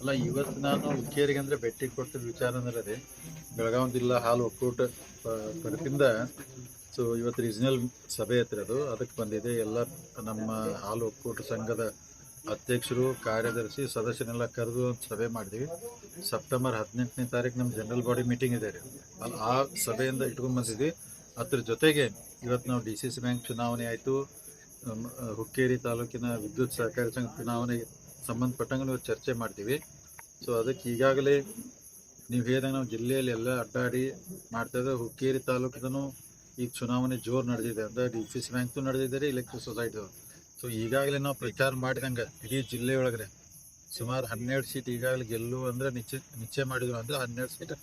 ಅಲ್ಲ, ಇವತ್ತು ನಾನು ಹುಕ್ಕೇರಿಗೆ ಅಂದರೆ ಭೇಟಿ ಕೊಟ್ಟಿದ್ದ ವಿಚಾರ ಅಂದ್ರೆ ಅದೇ. ಬೆಳಗಾವಿ ಜಿಲ್ಲಾ ಹಾಲು ಒಕ್ಕೂಟ ತರಪಿಂದ ಸೊ ಇವತ್ತು ರೀಜನಲ್ ಸಭೆ ಐತ್ರಿ ಅದು. ಅದಕ್ಕೆ ಬಂದಿದೆ. ಎಲ್ಲ ನಮ್ಮ ಹಾಲು ಒಕ್ಕೂಟ ಸಂಘದ ಅಧ್ಯಕ್ಷರು, ಕಾರ್ಯದರ್ಶಿ ಸದಸ್ಯನೆಲ್ಲ ಕರೆದು ಒಂದು ಸಭೆ ಮಾಡಿದ್ವಿ. ಸೆಪ್ಟೆಂಬರ್ ಹದಿನೆಂಟನೇ ತಾರೀಕು ನಮ್ಮ ಜನರಲ್ ಬಾಡಿ ಮೀಟಿಂಗ್ ಇದೆ ರೀ. ಅಲ್ಲಿ ಆ ಸಭೆಯಿಂದ ಇಟ್ಕೊಂಡ್ ಬಂದಿದ್ವಿ. ಅದ್ರ ಜೊತೆಗೆ ಇವತ್ತು ನಾವು ಡಿ ಸಿ ಸಿ ಬ್ಯಾಂಕ್ ಚುನಾವಣೆ ಆಯಿತು. ಹುಕ್ಕೇರಿ ತಾಲೂಕಿನ ವಿದ್ಯುತ್ ಸಹಕಾರಿ ಸಂಘ ಚುನಾವಣೆಗೆ ಸಂಬಂಧಪಟ್ಟಂಗೆ ಚರ್ಚೆ ಮಾಡ್ತೀವಿ. ಸೊ ಅದಕ್ಕೆ ಈಗಾಗಲೇ ನೀವು ಹೇಳಿದಾಗ ನಾವು ಜಿಲ್ಲೆಯಲ್ಲಿ ಎಲ್ಲ ಅಡ್ಡಾಡಿ ಮಾಡ್ತಾ ಇದ್ದೇವೆ. ಹುಕ್ಕೇರಿ ತಾಲೂಕಿನೂ ಈಗ ಚುನಾವಣೆ ಜೋರು ನಡೆದಿದೆ ಅಂದರೆ ಡಿ ಸಿ ಸಿ ಬ್ಯಾಂಕ್ದು ನಡೆದಿದ್ದಾರೆ ಎಲೆಕ್ಟ್ರಿಕ್ ಸೊಸೈಟಿ ಸೊ ಈಗಾಗಲೇ ನಾವು ಪ್ರಚಾರ ಮಾಡಿದಂಗೆ ಇಡೀ ಜಿಲ್ಲೆ ಒಳಗಡೆ ಸುಮಾರು ಹನ್ನೆರಡು ಸೀಟ್ ಈಗಾಗಲೇ ಗೆಲ್ಲು ಅಂದ್ರೆ ನಿಶ್ಚಯ ನಿಶ್ಚಯ ಮಾಡಿದ್ರು ಅಂದ್ರೆ ಹನ್ನೆರಡು ಸೀಟ್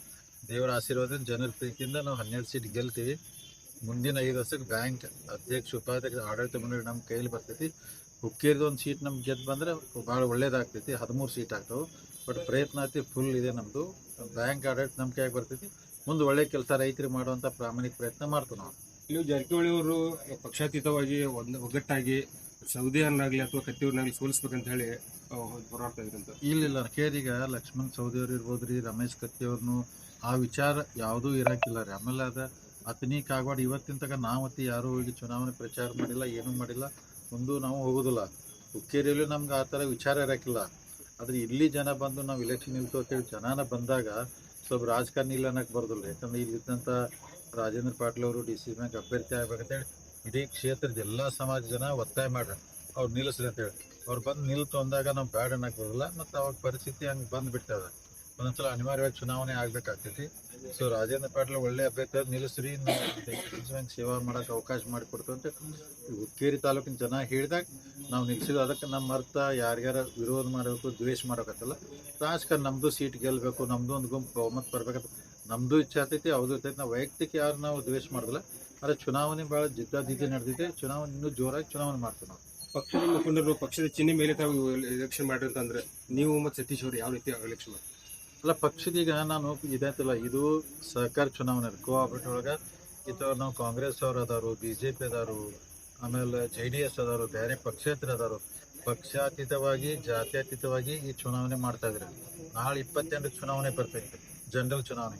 ದೇವರ ಆಶೀರ್ವಾದದಿಂದ ಜನರ ಪ್ರೀತಿಯಿಂದ ನಾವು ಹನ್ನೆರಡು ಸೀಟ್ ಗೆಲ್ತೀವಿ. ಮುಂದಿನ ಐದು ವರ್ಷಕ್ಕೆ ಬ್ಯಾಂಕ್ ಅಧ್ಯಕ್ಷ, ಉಪಾಧ್ಯಕ್ಷ, ಆಡಳಿತ ಮಂಡಳಿ ನಮ್ಮ ಕೈಯಲ್ಲಿ ಬರ್ತೈತಿ. ಒಂದು ಸೀಟ್ ನಮ್ಗೆ ಗೆದ್ದು ಬಂದ್ರೆ ಭಾಳ ಒಳ್ಳೇದಾಗ್ತೈತಿ ಹದಿಮೂರು ಸೀಟ್ ಆಗ್ತಾವೆ. ಬಟ್ ಪ್ರಯತ್ನ ಐತಿ ಫುಲ್ ಇದೆ ನಮ್ಮದು ಬ್ಯಾಂಕ್ ಆಡಳಿತ ನಮ್ಮ ಕೈಯಾಗ ಬರ್ತೈತಿ. ಮುಂದೆ ಒಳ್ಳೆ ಕೆಲಸ ರೈತರಿಗೆ ಮಾಡುವಂಥ ಪ್ರಾಮಾಣಿಕ ಪ್ರಯತ್ನ ಮಾಡ್ತೀವಿ ನಾವು. ಇಲ್ಲಿ ಜಾರಕಿಹೊಳಿ ಅವರು ಪಕ್ಷಾತೀತವಾಗಿ ಒಂದು ಒಗ್ಗಟ್ಟಾಗಿ ಸೌದಿಯನ್ನಾಗ್ಲಿ ಅಥವಾ ಕತ್ತಿಯವ್ರನ್ನಾಗಲಿ ಸೋಲಿಸ್ಬೇಕಂತ ಹೇಳಿ ಹೋರಾಡ್ತಾ ಇದ್ರಂತ. ಇಲ್ಲಿಲ್ಲ ಕೇರಿಗ ಲಕ್ಷ್ಮಣ್ ಸೌದಿ ಅವ್ರು ಇರ್ಬೋದು ರೀ ರಮೇಶ್ ಕತ್ತಿ ಅವ್ರನ್ನು ಆ ವಿಚಾರ ಯಾವುದೂ ಇರಾಕಿಲ್ಲ ರೀ. ಆಮೇಲೆ ಅದ ಅತನಿ ಕಾಗವಾಡ ಇವತ್ತಿನ ತನಕ ನಾವತ್ತಿ ಯಾರೂ ಹೋಗಿ ಚುನಾವಣೆ ಪ್ರಚಾರ ಮಾಡಿಲ್ಲ ಏನೂ ಮಾಡಿಲ್ಲ. ಮುಂದೂ ನಾವು ಹೋಗೋದಿಲ್ಲ. ಹುಕ್ಕೇರಿಯಲ್ಲೂ ನಮ್ಗೆ ಆ ಥರ ವಿಚಾರ ಇರೋಕ್ಕಿಲ್ಲ. ಆದ್ರೆ ಇಲ್ಲಿ ಜನ ಬಂದು ನಾವು ಇಲೆಕ್ಷನ್ ನಿಲ್ತು ಅಂತೇಳಿ ಜನಾನ ಬಂದಾಗ ಸ್ವಲ್ಪ ರಾಜಕಾರಣ ಇಲ್ಲ ಅನ್ನಕ್ಕೆ ಬರೋದಿಲ್ಲ. ಯಾಕಂದ್ರೆ ಇಲ್ಲಿದ್ದಂಥ ರಾಜೇಂದ್ರ ಪಾಟೀಲ್ ಅವರು, ಡಿ ಸಿ ಬ್ಯಾಂಕ್ ಅಭ್ಯರ್ಥಿ ಆಗ್ಬೇಕಂತೇಳಿ ಇಡೀ ಕ್ಷೇತ್ರದ ಎಲ್ಲ ಸಮಾಜ ಜನ ಒತ್ತಾಯ ಮಾಡ್ರಿ. ಅವ್ರು ನಿಲ್ಲಿಸ್ರಿ ಅಂತೇಳಿ ಅವ್ರು ಬಂದು ನಿಲ್ತು ಅಂದಾಗ ನಾವು ಬ್ಯಾಡ್ ಅನ್ನಕ್ಕೆ ಬರೋಲ್ಲ ಮತ್ತು ಅವಾಗ ಪರಿಸ್ಥಿತಿ ಹಂಗೆ ಬಂದ್ಬಿಟ್ಟದ ಒಂದೊಂದ್ಸಲ ಅನಿವಾರ್ಯವಾಗಿ ಚುನಾವಣೆ ಆಗ್ಬೇಕಾಗ್ತೈತಿ. ಸೊ ರಾಜೇಂದ್ರ ಪಾಟೀಲ್ ಒಳ್ಳೆ ಅಭ್ಯರ್ಥಿ ನಿಲ್ಲಿಸ್ರಿ ಸೇವಾ ಮಾಡಕ್ಕೆ ಅವಕಾಶ ಮಾಡಿಕೊಡ್ತು ಅಂತ ಹುಕ್ಕೇರಿ ತಾಲೂಕಿನ ಜನ ಹೇಳಿದಾಗ ನಾವು ನಿಲ್ಸಿದ್ವಿ ಅದಕ್ಕೆ ನಮ್ಮ ಅರ್ಥ ಯಾರ್ಯಾರ ವಿರೋಧ ಮಾಡಬೇಕು, ದ್ವೇಷ ಮಾಡೋಕತ್ತಲ್ಲ ರಾಜಕಾರಣ ನಮ್ಮದು ಸೀಟ್ ಗೆಲ್ಲಬೇಕು ನಮ್ಮದು ಒಂದು ಗುಂಪು ಬಹುಮತ ಬರ್ಬೇಕಂತ ನಮ್ಮದು ಇಚ್ಛೆ ಆಗ್ತೈತಿ ಅವ್ರದ್ದು ಇರ್ತೈತಿ ನಾವು ವೈಯಕ್ತಿಕ ಯಾರು ನಾವು ದ್ವೇಷ ಮಾಡೋದಿಲ್ಲ. ಆದರೆ ಚುನಾವಣೆ ಭಾಳ ಜಿದ್ದಾಜಿದ್ದಿ ನಡೆದಿದೆ ಚುನಾವಣೆ ಇನ್ನೂ ಜೋರಾಗಿ ಚುನಾವಣೆ ಮಾಡ್ತೀವಿ ನಾವು. ಪಕ್ಷದ ಮುಖಂಡರು ಪಕ್ಷದ ಚಿಹ್ನೆ ಮೇಲೆ ತಾವು ಎಲೆಕ್ಷನ್ ಮಾಡಿರ್ತಂದ್ರೆ ನೀವು ಮತ್ತು ಸತೀಶ್ ಅವರು ಯಾವ ರೀತಿ ಎಲೆಕ್ಷನ್ ಅಲ್ಲ ಪಕ್ಷದೀಗ ನಾನು ಇದೈತಲ್ಲ ಇದು ಸಹಕಾರ ಚುನಾವಣೆ ಕೋಆಪರೇಟಿವ್ ಒಳಗೆ ಇದು ನಾವು ಕಾಂಗ್ರೆಸ್ ಅವ್ರು ಅದಾರು ಬಿ ಜೆ ಪಿ ಅದಾರು, ಆಮೇಲೆ ಜೆ ಡಿ ಎಸ್ ಅದಾರು, ಬೇರೆ ಪಕ್ಷೇತರ ಅದಾರು, ಪಕ್ಷಾತೀತವಾಗಿ, ಜಾತ್ಯತೀತವಾಗಿ ಈ ಚುನಾವಣೆ ಮಾಡ್ತಾ ಇದ್ರಿ. ನಾಳೆ ಇಪ್ಪತ್ತೆಂಟು ಚುನಾವಣೆ ಬರ್ತೈತೆ, ಜನರಲ್ ಚುನಾವಣೆ.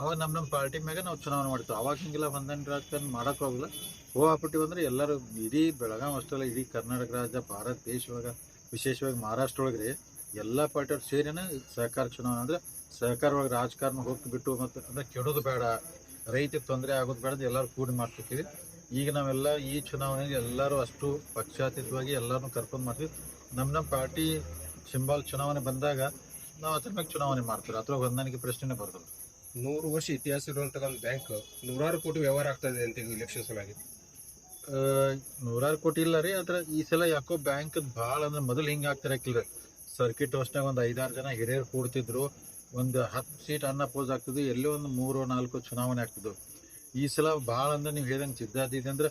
ಅವಾಗ ನಮ್ಮ ನಮ್ಮ ಪಾರ್ಟಿ ಮ್ಯಾಗ ನಾವು ಚುನಾವಣೆ ಮಾಡ್ತೇವೆ. ಅವಾಗ ಹಿಂಗೆಲ್ಲ ಹೊಂದಾಣಿಕೆ ರಾಜಕಾರಣ ಮಾಡೋಕ್ಕಾಗಲ್ಲ ಕೋಆಪರೇಟಿವ್ ಅಂದ್ರೆ ಎಲ್ಲರೂ ಇಡೀ ಬೆಳಗಾವಿ ಅಷ್ಟಲ್ಲ ಇಡೀ ಕರ್ನಾಟಕ ರಾಜ್ಯ, ಭಾರತ ದೇಶ ಒಳಗೆ, ವಿಶೇಷವಾಗಿ ಮಹಾರಾಷ್ಟ್ರ ಒಳಗೆ ರೀ ಎಲ್ಲ ಪಾರ್ಟಿಯವ್ರು ಸೇರಿನ ಸಹಕಾರ ಚುನಾವಣೆ ಅಂದ್ರೆ ಸಹಕಾರವಾಗಿ ಒಳಗೆ ರಾಜಕಾರಣ ಹೋಗ್ಬಿಟ್ಟು ಮತ್ತು ಅಂದ್ರೆ ಕೆಡೋದು ಬೇಡ ರೈತರಿಗೆ ತೊಂದರೆ ಆಗೋದು ಬೇಡ ಎಲ್ಲರೂ ಕೂಡಿ ಮಾಡ್ತಿರ್ತೀವಿ. ಈಗ ನಾವೆಲ್ಲ ಈ ಚುನಾವಣೆಗೆ ಎಲ್ಲರೂ ಅಷ್ಟು ಪಕ್ಷಾತೀತವಾಗಿ ಎಲ್ಲರನ್ನೂ ಕರ್ಕೊಂಡು ಮಾಡ್ತೀವಿ. ನಮ್ಮ ನಮ್ಮ ಪಾರ್ಟಿ ಸಿಂಬಾಲ್ ಚುನಾವಣೆ ಬಂದಾಗ ನಾವು ಅದ್ರ ಮೇಲೆ ಚುನಾವಣೆ ಮಾಡ್ತೀವಿ. ಅದ್ರಾಗ ಹೊಂದಾಣಿಕೆ ಪ್ರಶ್ನೆನೇ ಬರ್ತದೆ ನೂರು ವರ್ಷ ಇತಿಹಾಸ ಇರುವಂತಹ ಒಂದು ಬ್ಯಾಂಕ್ ನೂರಾರು ಕೋಟಿ ವ್ಯವಹಾರ ಆಗ್ತಾ ಇದೆ ಅಂತ ಇಲೆಕ್ಷನ್ ಸಲಾಗಿ ನೂರಾರು ಕೋಟಿ ಇಲ್ಲ ರೀ ಆದ್ರೆ ಈ ಸಲ ಯಾಕೋ ಬ್ಯಾಂಕ್ ಭಾಳ ಅಂದ್ರೆ ಮೊದಲು ಹಿಂಗೆ ಆಗ್ತಿರಕಿಲ್ಲ ಸರ್ಕಿಟ್ ಹೌಸ್ನಾಗ ಒಂದು ಐದಾರು ಜನ ಹಿರಿಯರು ಕೂಡ್ತಿದ್ರು. ಒಂದು ಹತ್ತು ಸೀಟ್ ಅನ್ನ ಪೋಸ್ ಆಗ್ತಿದ್ರು ಎಲ್ಲೋ ಒಂದು ಮೂರು, ನಾಲ್ಕು ಚುನಾವಣೆ ಆಗ್ತಿದ್ರು ಈ ಸಲ ಭಾಳ ಅಂದ್ರೆ ನೀವು ಹೇಳ್ದಂಗೆ ಇದೆ ಅಂದ್ರೆ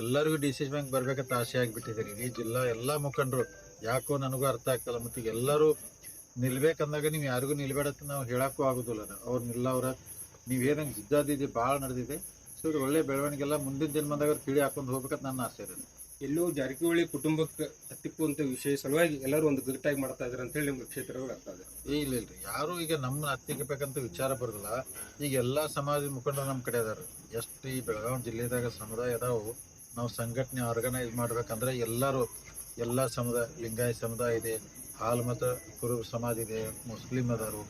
ಎಲ್ಲರಿಗೂ ಡಿ ಸಿ ಬ್ಯಾಂಕ್ ಬರ್ಬೇಕಂತ ಆಸೆ ಆಗಿಬಿಟ್ಟಿದೆ. ಈ ಜಿಲ್ಲಾ ಎಲ್ಲ ಮುಖಂಡರು. ಯಾಕೋ ನನಗೂ ಅರ್ಥ ಆಗ್ತಲ್ಲ. ಮತ್ತು ಎಲ್ಲರೂ ನಿಲ್ಬೇಕಂದಾಗ ನೀವು ಯಾರಿಗೂ ನಿಲ್ಬೇಡ ನಾವು ಹೇಳಕ್ಕೂ ಆಗೋದಿಲ್ಲ. ಅವ್ರು ನಿಲ್ಲವ್ರ ನೀವು ಹೇಳ್ದಂಗೆ ಸಿದ್ಧಾದಿದೆ ಭಾಳ ನಡೆದಿದೆ. ಸೊ ಒಳ್ಳೆ ಬೆಳವಣಿಗೆಲ್ಲ ಮುಂದಿನ ದಿನ ಬಂದಾಗ ಕಿಡಿ ಹಾಕೊಂಡು ಹೋಗ್ಬೇಕಂತ ನನ್ನ ಆಸೆ ಇದೆ ಎಲ್ಲೋ ಜಾರಕಿಹೊಳಿ ಕುಟುಂಬಕ್ಕೆ ಹತ್ತಿಕ್ಕುವಂತ ವಿಷಯ ಸಲುವಾಗಿ ಎಲ್ಲರೂ ಒಂದು ಗಟ್ಟಾಗಿ ಮಾಡ್ತಾ ಇದ್ದಾರೆ ಅಂತ ಹೇಳಿ ನಿಮ್ಗೆ ಕ್ಷೇತ್ರಗಳು ಆಗ್ತಾ ಇದೆ ಏ, ಇಲ್ಲ ಇಲ್ರಿ ಯಾರು ಈಗ ನಮ್ಮ ಹತ್ತಿಕ್ಕಬೇಕಂತ ವಿಚಾರ ಬರೋದಿಲ್ಲ. ಈಗ ಎಲ್ಲಾ ಸಮಾಜ ಮುಖಂಡರು ನಮ್ಮ ಕಡೆ ಅದಾರ. ಎಷ್ಟು ಈ ಬೆಳಗಾವಿ ಜಿಲ್ಲೆದಾಗ ಸಮುದಾಯ ಅದಾವು. ನಾವು ಸಂಘಟನೆ ಆರ್ಗನೈಸ್ ಮಾಡ್ಬೇಕಂದ್ರೆ ಎಲ್ಲರೂ, ಎಲ್ಲ ಸಮುದಾಯ ಲಿಂಗಾಯತ ಸಮುದಾಯ ಇದೆ. ಹಾಲ್ ಮತ ಕುರುಬ ಸಮಾಜ ಇದೆ. ಮುಸ್ಲಿಂ ಅದಾರು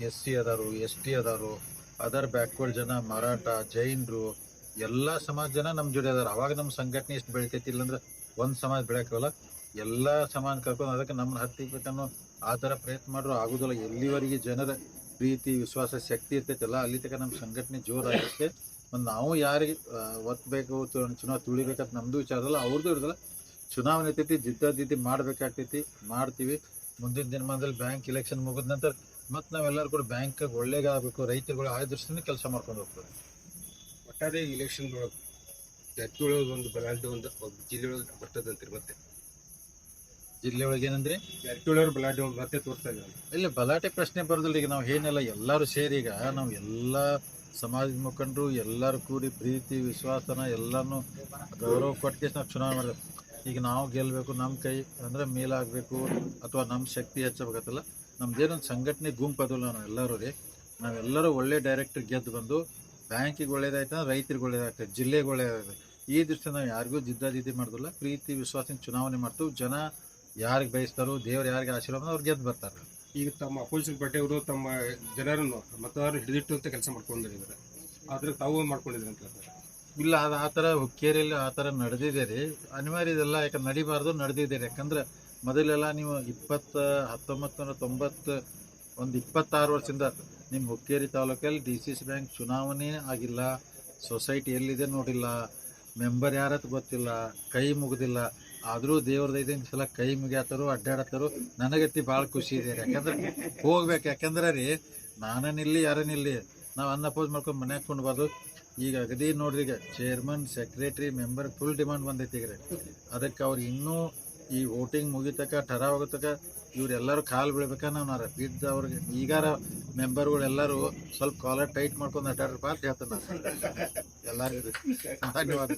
ಎಸ್ ಸಿ ಅದಾರು ಎಸ್ ಟಿ ಅದಾರು. ಅದರ್ ಬ್ಯಾಕ್ವರ್ಡ್ ಜನ ಮರಾಠ, ಜೈನರು ಎಲ್ಲಾ ಸಮಾಜ ಜನ ನಮ್ಮ ಜೋಡಿ ಅದಾರ. ಅವಾಗ ನಮ್ಮ ಸಂಘಟನೆ ಎಷ್ಟು ಬೆಳಿತೈತಿ, ಇಲ್ಲಂದ್ರೆ ಒಂದ್ ಸಮಾಜ ಬೆಳೆಯಕ್ಕಲ್ಲ ಎಲ್ಲಾ ಸಮಾಜ ಕರ್ಕೊಂಡು ಅದಕ್ಕೆ ನಮ್ಮನ್ನ ಹತ್ತಿಬೇಕನ್ನೋ ಆ ಥರ ಪ್ರಯತ್ನ ಮಾಡ್ರು ಆಗುದಿಲ್ಲ. ಎಲ್ಲಿವರೆಗೆ ಜನರ ಪ್ರೀತಿ, ವಿಶ್ವಾಸ, ಶಕ್ತಿ ಇರ್ತೈತಲ್ಲ ಅಲ್ಲಿ ತನಕ ನಮ್ಮ ಸಂಘಟನೆ ಜೋರಾಗಿರುತ್ತೆ ಮತ್ತು ನಾವು ಯಾರಿಗೆ ಒತ್ತಬೇಕು ಚುನಾವ್ ತುಳಿಬೇಕಂತ ನಮ್ದು ವಿಚಾರ ಅಲ್ಲ ಅವ್ರದ್ದು ಇರೋದಿಲ್ಲ. ಚುನಾವಣೆ ಇರ್ತೈತಿ, ಜಿದ್ದಾಜಿದ್ದಿ ಮಾಡ್ಬೇಕಾಗ್ತೈತಿ, ಮಾಡ್ತೀವಿ. ಮುಂದಿನ ದಿನಮಾನದಲ್ಲಿ ಬ್ಯಾಂಕ್ ಇಲೆಕ್ಷನ್ ಮುಗಿದ ನಂತರ ಮತ್ತೆ ನಾವೆಲ್ಲರೂ ಕೂಡ ಬ್ಯಾಂಕ್ ಒಳ್ಳೇದಾಗಬೇಕು ರೈತರುಗಳು ಆಯ್ದ ಕೆಲಸ ಮಾಡ್ಕೊಂಡು ಹೋಗ್ತಾರೆ ಒಟ್ಟಾರೆ ಇಲೆಕ್ಷನ್ ಒಳಗೆ ಜಾರಕಿಹೊಳಿ ಒಂದು ಬಲಾಢ್ಯ ಒಂದು ಜಿಲ್ಲೆ ಒಳಗೆ ಬರ್ತದಂತೀರಿ ಮತ್ತೆ ಜಿಲ್ಲೆ ಒಳಗೆ ಏನಂದ್ರೆ ಜಾರಕಿಹೊಳಿ ಅವರು ಬಲಾಢ್ಯ ಒಂದು ಮತ್ತೆ ತೋರಿಸ್ತಾ ಇದ್ದಾರೆ. ಇಲ್ಲ ಬಲಾಟೆ ಪ್ರಶ್ನೆ ಬರೋದಿಲ್ಲ. ಈಗ ನಾವು ಏನೆಲ್ಲ ಎಲ್ಲರೂ ಸೇರಿ ಈಗ ನಾವು ಎಲ್ಲ ಸಮಾಜದ ಮುಖಂಡರು ಎಲ್ಲರೂ ಕೂಡಿ ಪ್ರೀತಿ ವಿಶ್ವಾಸನ ಎಲ್ಲಾನು ಗೌರವ ಕೊಟ್ಟಿಗೆ ನಾವು ಚುನಾವಣೆ ಮಾಡಬೇಕು. ಈಗ ನಾವು ಗೆಲ್ಲಬೇಕು ನಮ್ಮ ಕೈ ಅಂದರೆ ಮೇಲಾಗಬೇಕು ಅಥವಾ ನಮ್ಮ ಶಕ್ತಿ ಹೆಚ್ಚಬೇಕತ್ತಲ್ಲ ನಮ್ದೇನೊಂದು ಸಂಘಟನೆ ಗುಂಪು ಅದಲ್ಲ ನಾವು ಎಲ್ಲರೂ ರೀ. ನಾವೆಲ್ಲರೂ ಒಳ್ಳೆ ಡೈರೆಕ್ಟರ್ ಗೆದ್ದು ಬಂದು ಬ್ಯಾಂಕಿಗೆ ಒಳ್ಳೇದಾಯ್ತು ರೈತರಿಗೆ ಒಳ್ಳೇದಾಗ್ತದೆ ಜಿಲ್ಲೆಗೆ ಒಳ್ಳೇದಾಗ್ತದೆ ಈ ದೃಷ್ಟಿ ನಾವು ಯಾರಿಗೂ ಜಿದ್ದಾಜಿದ್ದಿ ಮಾಡೋದಿಲ್ಲ. ಪ್ರೀತಿ ವಿಶ್ವಾಸದಿಂದ ಚುನಾವಣೆ ಮಾಡ್ತು ಜನ ಯಾರಿಗೆ ಬಯಸ್ತಾರೋ ದೇವ್ರು ಯಾರಿಗೆ ಆಶೀರ್ವಾದ ಅವ್ರು ಗೆದ್ದು ಬರ್ತಾರೆ. ಈಗ ತಮ್ಮ ಅಪೋಸಿಷನ್ ಪಾರ್ಟಿಯವರು ತಮ್ಮ ಜನರನ್ನು ಮತದಾರರು ಹಿಡಿದಿಟ್ಟು ಅಂತ ಕೆಲಸ ಮಾಡ್ಕೊಂಡಿದ್ದಾರೆ. ಆದರೆ ತಾವು ಮಾಡ್ಕೊಂಡಿದ್ದಾರೆ ಅಂತ ಇಲ್ಲ ಅದು ಆ ಥರ ಹುಕ್ಕೇರಿಯಲ್ಲಿ ಆ ಥರ ನಡೆದಿದೆ ರೀ. ಅನಿವಾರ್ಯ ಇದೆಲ್ಲ ಯಾಕಂದ್ರೆ ನಡಿಬಾರ್ದು ನಡೆದಿದೆ ರೀ. ಯಾಕಂದ್ರೆ ಮೊದಲೆಲ್ಲ ನೀವು ಇಪ್ಪತ್ತು ಹತ್ತೊಂಬತ್ತು ನೂರ ತೊಂಬತ್ತು ಒಂದು ಇಪ್ಪತ್ತಾರು ವರ್ಷದಿಂದ ನಿಮ್ಮ ಹುಕ್ಕೇರಿ ತಾಲೂಕಲ್ಲಿ ಡಿ ಸಿ ಸಿ ಬ್ಯಾಂಕ್ ಚುನಾವಣೆ ಆಗಿಲ್ಲ. ಸೊಸೈಟಿ ಎಲ್ಲಿದೆ ನೋಡಿಲ್ಲ. ಮೆಂಬರ್ ಯಾರತ್ ಗೊತ್ತಿಲ್ಲ. ಕೈ ಮುಗಿದಿಲ್ಲ. ಆದರೂ ದೇವ್ರದ ಐದು ಸಲ ಕೈ ಮುಗಿಯತ್ತರು ಅಡ್ಡಾಡತ್ತರು. ನನಗತ್ತಿ ಭಾಳ ಖುಷಿ ಇದೆ. ಯಾಕಂದ್ರೆ ಹೋಗ್ಬೇಕು. ಯಾಕಂದ್ರೆ ರೀ ನಾನೇನಿಲ್ಲಿ ಯಾರನ್ನಿಲ್ಲಿ ನಾವು ಅನ್ಅಪೋಸ್ ಮಾಡ್ಕೊಂಡು ಮನ್ಯಾಗ ಕೊಂಡ್ಬಾರ್ದು ಈಗ ಅಗದಿ ನೋಡ್ರಿ ಈಗ chairman secretary member full demand ಬಂದೈತಿ ಈಗ ಅದಕ್ಕೆ ಅವ್ರು ಇನ್ನೂ ಈ ವೋಟಿಂಗ್ ಮುಗಿತಕ ಠರ ಹೋಗತಕ್ಕ ಇವರೆಲ್ಲರೂ ಕಾಲು ಬೀಳ್ಬೇಕ ನಾವು ರಿಪೀಟ್ ಅವ್ರಿಗೆ. ಈಗಾರ ಮೆಂಬರ್ಗಳೆಲ್ಲರೂ ಸ್ವಲ್ಪ ಕಾಲರ್ ಟೈಟ್ ಮಾಡ್ಕೊಂಡು ಅಡ್ಡಾಡ್ರಪ್ಪ ಅಂತ ಹೇಳ್ತಾನೆ ನಾನು. ಎಲ್ಲರಿಗೂ ಧನ್ಯವಾದ